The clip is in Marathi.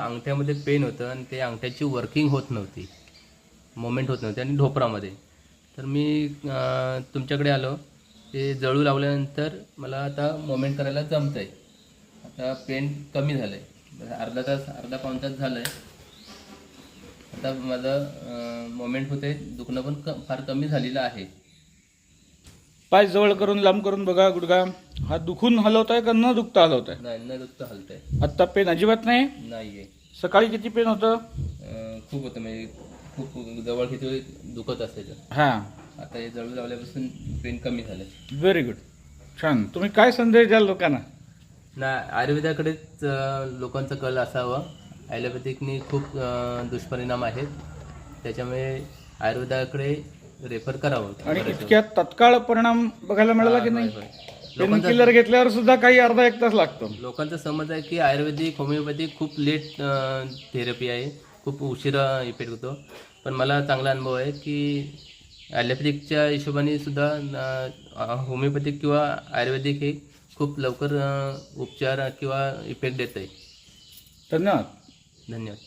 अंगठ्यामध्ये पेन होतं आणि ते अंगठ्याची वर्किंग होत नव्हती. मोमेंट होत नव्हती आणि ढोपरामध्ये. तर मी तुमच्याकडे आलो. ते जळू लावल्यानंतर मला आता मोमेंट करायला जमतं आहे आता पेन कमी झालं आहे अर्धा तास अर्धा पाऊण तास झालं आहे आता माझं मोमेंट होते दुखणं पण क फार कमी झालेलं आहे. पाय जवळ करून लांब करून बघा गुडघा. हा दुखून हलवताय का न दुखता हलवताय? नाही न दुखतं हलतंय. आत्ता पेन अजिबात नाही? नाही आहे सकाळी किती पेन होतं? अं, खूप होतं म्हणजे खूप जवळ किती दुखत असायचं. हां. आता हे जळू लावल्यापासून पेन कमी झालं. व्हेरी गुड छान. तुम्ही काय संदेश द्याल लोकांना? ना आयुर्वेदाकडेच अं, लोकांचा कल असावा. ॲलोपॅथिकनी खूप अं, दुष्परिणाम आहेत. त्याच्यामुळे आयुर्वेदाकडे रेफर करावं आणि बरेच इतक्यात तत्काळ परिणाम बघायला मिळाला की नाही? होय. पेन लोकांचा किलर घेतल्यावर सुद्धा काही अर्धा एक तास लागतो. लोकांचा समज आहे की आयुर्वेदिक होमिओपॅथिक खूप लेट थेरपी आहे. खूप उशिरा इफेक्ट होतो. पण मला चांगला अनुभव आहे की ॲलोपॅथिकच्या हिशोबाने सुद्धा होमिओपॅथिक किंवा आयुर्वेदिक हे खूप लवकर उपचार किंवा इफेक्ट देत आहे धन्यवाद. धन्यवाद.